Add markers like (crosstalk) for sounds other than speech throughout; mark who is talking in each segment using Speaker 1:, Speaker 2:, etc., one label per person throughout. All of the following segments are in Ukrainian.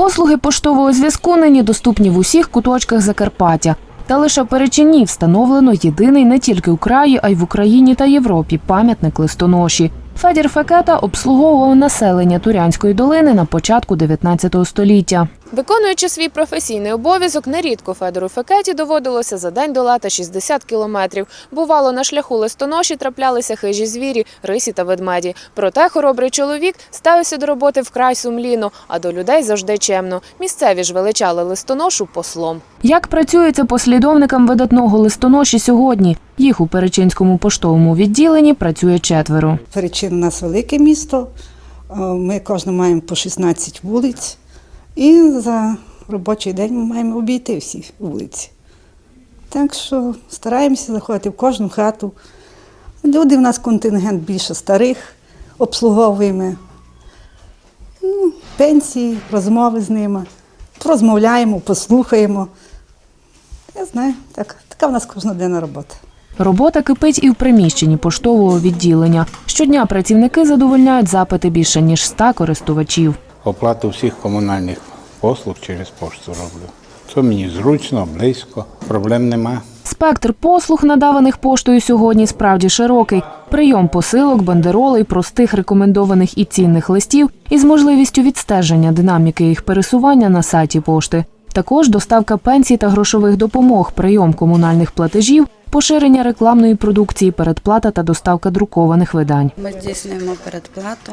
Speaker 1: Послуги поштового зв'язку нині доступні в усіх куточках Закарпаття. Та лише в Перечині встановлено єдиний не тільки у краї, а й в Україні та Європі пам'ятник листоноші. Федір Фекета обслуговував населення Турянської долини на початку 19 століття. Виконуючи свій професійний обов'язок, нерідко Федору Фекеті доводилося за день долати 60 кілометрів. Бувало, на шляху листоноші траплялися хижі звірі, рисі та ведмеді. Проте хоробрий чоловік ставився до роботи вкрай сумлінно, а до людей завжди чемно. Місцеві ж величали листоношу послом. Як працюється послідовникам видатного листоноші сьогодні? Їх у Перечинському поштовому відділенні працює четверо.
Speaker 2: Перечин у нас велике місто. Е, Ми кожен маємо по 16 вулиць. І за робочий день ми маємо обійти всі вулиці. Так що стараємося заходити в кожну хату. Люди в нас контингент більше старих, обслуговуємо. Ну, пенсії, розмови з ними. Розмовляємо, послухаємо. Я знаю, так, така в нас кожноденна робота.
Speaker 1: Робота кипить і в приміщенні поштового відділення. Щодня працівники задовольняють запити більше ніж 100 користувачів.
Speaker 3: Оплату всіх комунальних послуг через пошту роблю. Це мені зручно, близько, проблем нема.
Speaker 1: Спектр послуг, надаваних поштою сьогодні, справді широкий. Прийом посилок, бандеролей, простих рекомендованих і цінних листів із можливістю відстеження динаміки їх пересування на сайті пошти. Також доставка пенсій та грошових допомог, прийом комунальних платежів, поширення рекламної продукції, передплата та доставка друкованих видань.
Speaker 4: Ми здійснюємо передплату,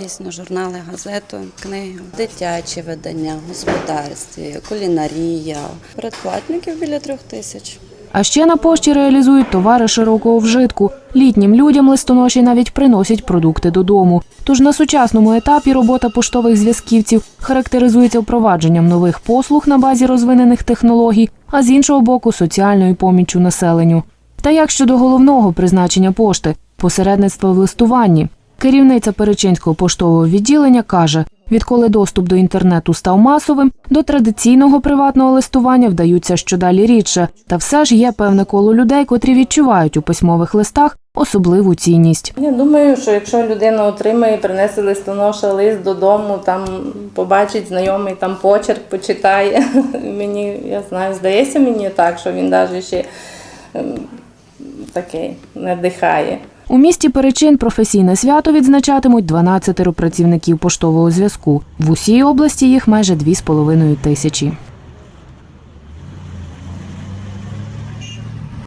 Speaker 4: дійсно журнали, газету, книги, дитячі видання, господарстві, кулінарія. Передплатників біля трьох тисяч.
Speaker 1: А ще на пошті реалізують товари широкого вжитку. Літнім людям листоноші навіть приносять продукти додому. Тож на сучасному етапі робота поштових зв'язківців характеризується впровадженням нових послуг на базі розвинених технологій, а з іншого боку соціальною поміччю населенню. Та як щодо головного призначення пошти посередництво в листуванні. Керівниця Перечинського поштового відділення каже, відколи доступ до інтернету став масовим, до традиційного приватного листування вдаються щодалі рідше. Та все ж є певне коло людей, котрі відчувають у письмових листах особливу цінність.
Speaker 5: Я думаю, що якщо людина отримає, принесе листоноша лист додому, там побачить знайомий там почерк, почитає. (laughs) Мені я знаю, здається мені так, що він навіть ще ем, такий надихає.
Speaker 1: У місті Перечин професійне свято відзначатимуть 12 працівників поштового зв'язку. В усій області їх майже 2,5 тисячі.